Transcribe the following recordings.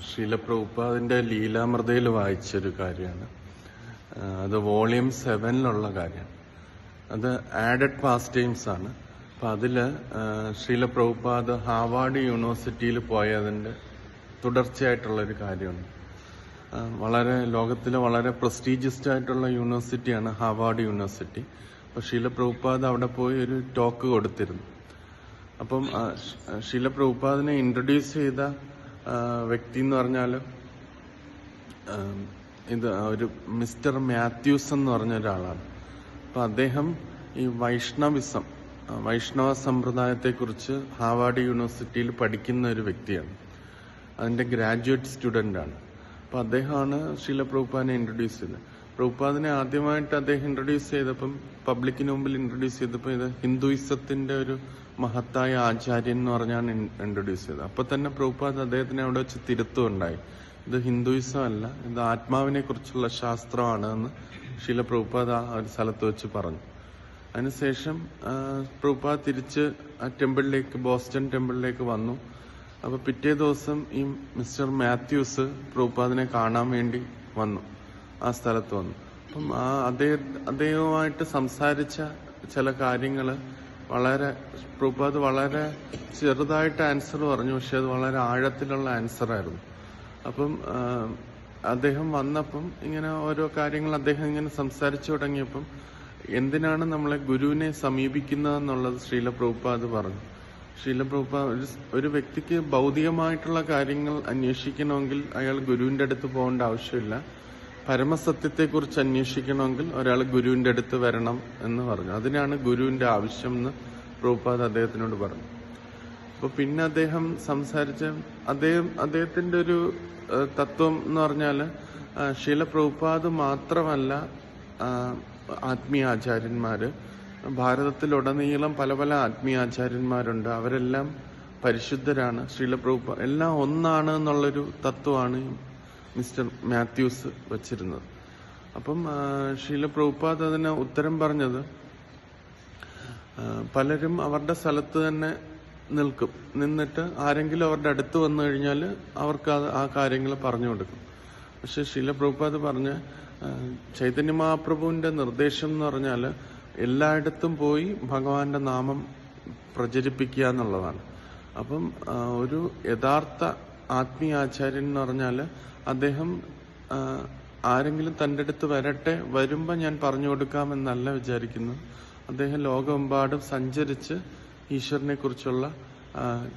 ശീലപ്രഭുപാദിന്റെ ലീലാമൃതയിൽ വായിച്ചൊരു കാര്യമാണ്. അത് വോളിയം സെവനിലുള്ള കാര്യമാണ്. അത് ആഡഡ് പാസ്റ്റ് ടൈംസ് ആണ്. അപ്പം അതിൽ ശീലപ്രഭുപാദ് ഹാവാർഡ് യൂണിവേഴ്സിറ്റിയിൽ പോയതിന്റെ തുടർച്ചയായിട്ടുള്ളൊരു കാര്യമാണ്. വളരെ ലോകത്തിലെ വളരെ പ്രസ്റ്റീജിയസ്ഡ് ആയിട്ടുള്ള യൂണിവേഴ്സിറ്റിയാണ് ഹാവാർഡ് യൂണിവേഴ്സിറ്റി. അപ്പോൾ ശീലപ്രഭുപാദ് അവിടെ പോയി ഒരു ടോക്ക് കൊടുത്തിരുന്നു. അപ്പം ശീലപ്രഭുപാദിനെ ഇൻട്രൊഡ്യൂസ് ചെയ്ത വ്യക്തി എന്ന് പറഞ്ഞാൽ ഇത് ഒരു മിസ്റ്റർ മാത്യൂസ് എന്ന് പറഞ്ഞ ഒരാളാണ്. അപ്പം അദ്ദേഹം ഈ വൈഷ്ണവിസം വൈഷ്ണവ സമ്പ്രദായത്തെക്കുറിച്ച് ഹാവാർഡ് യൂണിവേഴ്സിറ്റിയിൽ പഠിക്കുന്ന ഒരു വ്യക്തിയാണ്. അതിന്റെ ഗ്രാജുവേറ്റ് സ്റ്റുഡന്റ് ആണ് അപ്പോൾ അദ്ദേഹമാണ് ശീല പ്രഭുപാദിനെ ഇൻട്രൊഡ്യൂസ് ചെയ്തത് പ്രഭുപാദിനെ ആദ്യമായിട്ട് അദ്ദേഹം ഇൻട്രൊഡ്യൂസ് ചെയ്തപ്പം പബ്ലിക്കിന് മുമ്പിൽ ഇൻട്രൊഡ്യൂസ് ചെയ്തപ്പോൾ ഇത് ഹിന്ദുയിസത്തിന്റെ ഒരു മഹത്തായ ആചാര്യൻ എന്ന് പറഞ്ഞാണ് ഇൻട്രൊഡ്യൂസ് ചെയ്തത്. അപ്പൊ തന്നെ പ്രഭുപാദ് അദ്ദേഹത്തിന് അവിടെ വെച്ച് തിരുത്തുണ്ടായി ഇത് ഹിന്ദുയിസം അല്ല ഇത് ആത്മാവിനെ കുറിച്ചുള്ള ശാസ്ത്രമാണ് എന്ന് ശീല പ്രഭുപാദ് ആ ഒരു സ്ഥലത്ത് വെച്ച് പറഞ്ഞു. അതിനുശേഷം പ്രഭുപാദ് തിരിച്ച് ആ ടെമ്പിളിലേക്ക് ബോസ്റ്റൺ ടെമ്പിളിലേക്ക് വന്നു. അപ്പൊ പിറ്റേ ദിവസം ഈ മിസ്റ്റർ മാത്യൂസ് പ്രഭുപാദിനെ കാണാൻ വേണ്ടി വന്നു. ആ സ്ഥലത്ത് വന്നു. അപ്പം ആ അദ്ദേഹം അദ്ദേഹവുമായിട്ട് സംസാരിച്ച ചില കാര്യങ്ങൾ വളരെ പ്രഭുപാദ് വളരെ ചെറുതായിട്ട് ആൻസർ പറഞ്ഞു പക്ഷെ അത് വളരെ ആഴത്തിലുള്ള ആൻസറായിരുന്നു അപ്പം അദ്ദേഹം വന്നപ്പം ഇങ്ങനെ ഓരോ കാര്യങ്ങൾ അദ്ദേഹം ഇങ്ങനെ സംസാരിച്ചു തുടങ്ങിയപ്പം എന്തിനാണ് നമ്മളെ ഗുരുവിനെ സമീപിക്കുന്നതെന്നുള്ളത് ശ്രീല പ്രഭുപാദ് പറഞ്ഞു. ശ്രീല പ്രഭുപാദ് ഒരു വ്യക്തിക്ക് ഭൗതികമായിട്ടുള്ള കാര്യങ്ങൾ അന്വേഷിക്കണമെങ്കിൽ അയാൾ ഗുരുവിന്റെ അടുത്ത് പോകേണ്ട ആവശ്യമില്ല. പരമസത്യത്തെക്കുറിച്ച് അന്വേഷിക്കണമെങ്കിൽ ഒരാൾ ഗുരുവിന്റെ അടുത്ത് വരണം എന്ന് പറഞ്ഞു. അതിനാണ് ഗുരുവിന്റെ ആവശ്യം എന്ന് പ്രഭുപാദ് അദ്ദേഹത്തിനോട് പറഞ്ഞു. അപ്പൊ പിന്നെ അദ്ദേഹം സംസാരിച്ച അദ്ദേഹം അദ്ദേഹത്തിന്റെ ഒരു തത്വം എന്ന് പറഞ്ഞാൽ ആ, ശീല പ്രഭുപാദ് മാത്രമല്ല ആത്മീയ ആചാര്യന്മാര്. ഭാരതത്തിലുടനീളം പല പല ആത്മീയ ആചാര്യന്മാരുണ്ട്. അവരെല്ലാം പരിശുദ്ധരാണ്. ശ്രീല പ്രഭുപാദ് എല്ലാം ഒന്നാണ് എന്നുള്ളൊരു തത്വമാണ് മിസ്റ്റർ മാത്യൂസ് വച്ചിരുന്നത്. അപ്പം ഷീല പ്രഭുപാദ് അതിന് ഉത്തരം പറഞ്ഞത് പലരും അവരുടെ സ്ഥലത്ത് തന്നെ നിൽക്കും. നിന്നിട്ട് ആരെങ്കിലും അവരുടെ അടുത്ത് വന്നു കഴിഞ്ഞാൽ അവർക്ക് ആ കാര്യങ്ങൾ പറഞ്ഞു കൊടുക്കും. പക്ഷെ ശീല പ്രഭുപാദ് പറഞ്ഞ് ചൈതന്യ മഹാപ്രഭുവിന്റെ നിർദ്ദേശം എന്ന് പറഞ്ഞാൽ എല്ലായിടത്തും പോയി ഭഗവാന്റെ നാമം പ്രചരിപ്പിക്കുക എന്നുള്ളതാണ്. അപ്പം ഒരു യഥാർത്ഥ ആത്മീയ ആചാര്യൻ എന്ന് പറഞ്ഞാൽ അദ്ദേഹം ആരെങ്കിലും തന്റെ അടുത്ത് വരട്ടെ വരുമ്പോൾ ഞാൻ പറഞ്ഞു കൊടുക്കാമെന്നല്ല വിചാരിക്കുന്നു. അദ്ദേഹം ലോകമെമ്പാടും സഞ്ചരിച്ച് ഈശ്വരനെ കുറിച്ചുള്ള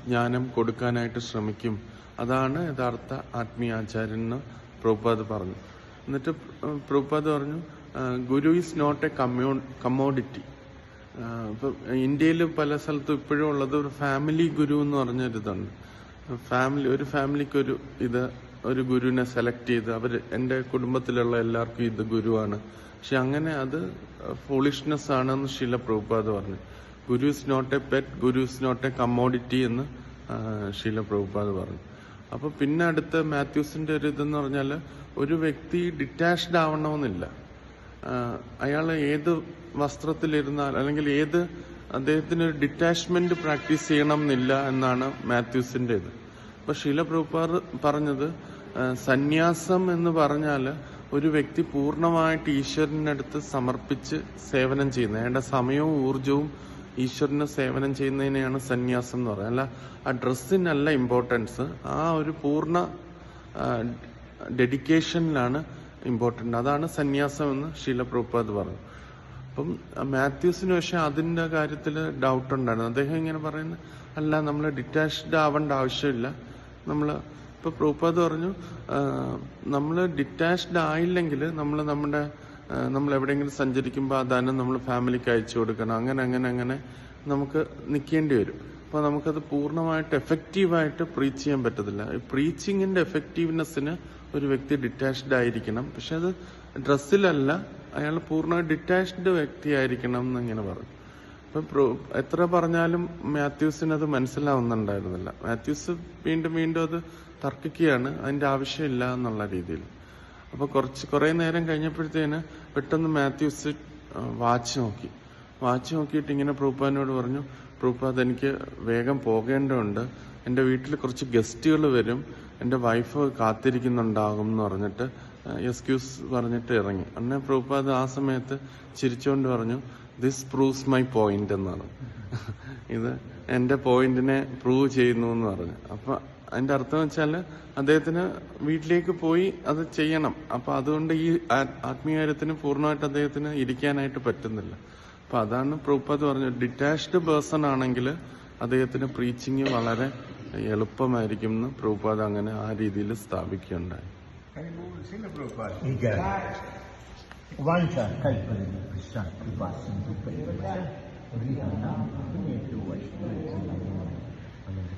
ജ്ഞാനം കൊടുക്കാനായിട്ട് ശ്രമിക്കും. അതാണ് യഥാർത്ഥ ആത്മീയ ആചാര്യൻ എന്ന് പ്രഭുപാദ് പറഞ്ഞു. എന്നിട്ട് പ്രഭുപാദ് പറഞ്ഞു ഗുരു ഈസ് നോട്ട് എ കമ്മ്യൂ കമ്മോഡിറ്റി. ഇപ്പൊ ഇന്ത്യയിൽ പല സ്ഥലത്തും ഇപ്പോഴും ഉള്ളത് ഒരു ഫാമിലി ഗുരു എന്ന് പറഞ്ഞൊരിതുണ്ട്. ഫാമിലി ഒരു ഫാമിലിക്ക് ഒരു ഇത് ഒരു ഗുരുവിനെ സെലക്ട് ചെയ്ത് അവർ എന്റെ കുടുംബത്തിലുള്ള എല്ലാവർക്കും ഇത് ഗുരുവാണ്. പക്ഷെ അങ്ങനെ അത് ഫോളിഷ്നെസ് ആണെന്ന് ശീല പ്രഭുപാദ് പറഞ്ഞു. Guru is not a pet guru is not a commodity എന്ന് ശീല പ്രഭുപാദ് പറഞ്ഞു. അപ്പൊ പിന്നെ അടുത്ത മാത്യൂസിന്റെ ഒരു ഇതെന്ന് പറഞ്ഞാൽ ഒരു വ്യക്തി ഡിറ്റാച്ച്ഡ് ആവണമെന്നില്ല. അയാൾ ഏത് വസ്ത്രത്തിലിരുന്നാൽ അല്ലെങ്കിൽ ഏത് അദ്ദേഹത്തിന് ഒരു ഡിറ്റാച്ച്മെന്റ് പ്രാക്ടീസ് ചെയ്യണം എന്നില്ല എന്നാണ് മാത്യൂസിന്റെ ഇത് അപ്പൊ ശീല പ്രഭുപാദ് പറഞ്ഞത് സന്യാസം എന്ന് പറഞ്ഞാൽ ഒരു വ്യക്തി പൂർണമായിട്ട് ഈശ്വരനടുത്ത് സമർപ്പിച്ച് സേവനം ചെയ്യുന്നത്. അയാളുടെ സമയവും ഊർജവും ഈശ്വരന് സേവനം ചെയ്യുന്നതിനെയാണ് സന്യാസം എന്ന് പറയുന്നത്. അല്ല ആ ഡ്രസ്സിനല്ല ഇമ്പോർട്ടൻസ് ആ ഒരു പൂർണ ഡെഡിക്കേഷനിലാണ് ഇമ്പോർട്ടന്റ് അതാണ് സന്യാസം എന്ന് ശീല പ്രഭുപാദ് പറഞ്ഞു. അപ്പം മാത്യൂസിന് പക്ഷെ അതിന്റെ കാര്യത്തിൽ ഡൗട്ട് ഉണ്ടായിരുന്നു. അദ്ദേഹം ഇങ്ങനെ പറയുന്നത് അല്ല നമ്മൾ ഡിറ്റാച്ച്ഡ് ആവേണ്ട ആവശ്യമില്ല. നമ്മൾ ഇപ്പൊ പ്രൂപ്പത് പറഞ്ഞു നമ്മൾ ഡിറ്റാച്ച്ഡ് ആയില്ലെങ്കിൽ നമ്മൾ നമ്മുടെ നമ്മൾ എവിടെയെങ്കിലും സഞ്ചരിക്കുമ്പോൾ ആ ധനം നമ്മൾ ഫാമിലിക്ക് അയച്ചു കൊടുക്കണം. അങ്ങനെ അങ്ങനെ അങ്ങനെ നമുക്ക് നിൽക്കേണ്ടി വരും. അപ്പോൾ നമുക്കത് പൂർണമായിട്ട് എഫക്റ്റീവായിട്ട് പ്രീച്ച് ചെയ്യാൻ പറ്റത്തില്ല. ഈ പ്രീച്ചിങ്ങിന്റെ എഫക്റ്റീവ്നെസ്സിന് ഒരു വ്യക്തി ഡിറ്റാച്ച്ഡ് ആയിരിക്കണം. പക്ഷെ അത് ഡ്രസ്സിലല്ല അയാൾ പൂർണ ഡിറ്റാച്ച്ഡ് വ്യക്തിയായിരിക്കണം എന്ന് ഇങ്ങനെ പറഞ്ഞു. അപ്പൊ എത്ര പറഞ്ഞാലും മാത്യൂസിന് അത് മനസ്സിലാവുന്നുണ്ടായിരുന്നില്ല. മാത്യൂസ് വീണ്ടും വീണ്ടും അത് തർക്കിക്കുകയാണ്. അതിന്റെ ആവശ്യമില്ല എന്നുള്ള രീതിയിൽ. അപ്പൊ കുറച്ച് കുറെ നേരം കഴിഞ്ഞപ്പോഴത്തേന് പെട്ടെന്ന് മാത്യൂസ് വാച്ച് നോക്കി. വാച്ച് നോക്കിയിട്ട് ഇങ്ങനെ പ്രൂപ്പാനോട് പറഞ്ഞു പ്രൂപ്പ അതെനിക്ക് വേഗം പോകേണ്ടതുണ്ട്. എന്റെ വീട്ടിൽ കുറച്ച് ഗസ്റ്റുകൾ വരും. എന്റെ വൈഫ് കാത്തിരിക്കുന്നുണ്ടാകും എന്ന് പറഞ്ഞിട്ട് എക്സ്ക്യൂസ് പറഞ്ഞിട്ട് ഇറങ്ങി. അന്നേ പ്രഭുപാദ് ആ സമയത്ത് ചിരിച്ചുകൊണ്ട് പറഞ്ഞു ദിസ് പ്രൂവ്സ് മൈ പോയിന്റ് എന്നാണ്. ഇത് എന്റെ പോയിന്റിനെ പ്രൂവ് ചെയ്യുന്നു എന്ന് പറഞ്ഞു. അപ്പൊ അതിന്റെ അർത്ഥം വെച്ചാൽ അദ്ദേഹത്തിന് വീട്ടിലേക്ക് പോയി അത് ചെയ്യണം. അപ്പൊ അതുകൊണ്ട് ഈ ആത്മീയകാര്യത്തിന് പൂർണമായിട്ട് അദ്ദേഹത്തിന് ഇരിക്കാനായിട്ട് പറ്റുന്നില്ല. അപ്പൊ അതാണ് പ്രഭുപാദ് പറഞ്ഞു ഡിറ്റാച്ച്ഡ് പേഴ്സൺ ആണെങ്കിൽ അദ്ദേഹത്തിന് പ്രീച്ചിങ് വളരെ എളുപ്പമായിരിക്കും എന്ന് പ്രഭുപാദ് അങ്ങനെ ആ രീതിയിൽ സ്ഥാപിക്കുകയുണ്ടായി. ಈಗ ವಾಂಚ ಕಲ್ಪನೆ ಕೃಷ್ಣ ಕೃಪಾ ಸಿಂಧು ಆಮೇಲೆ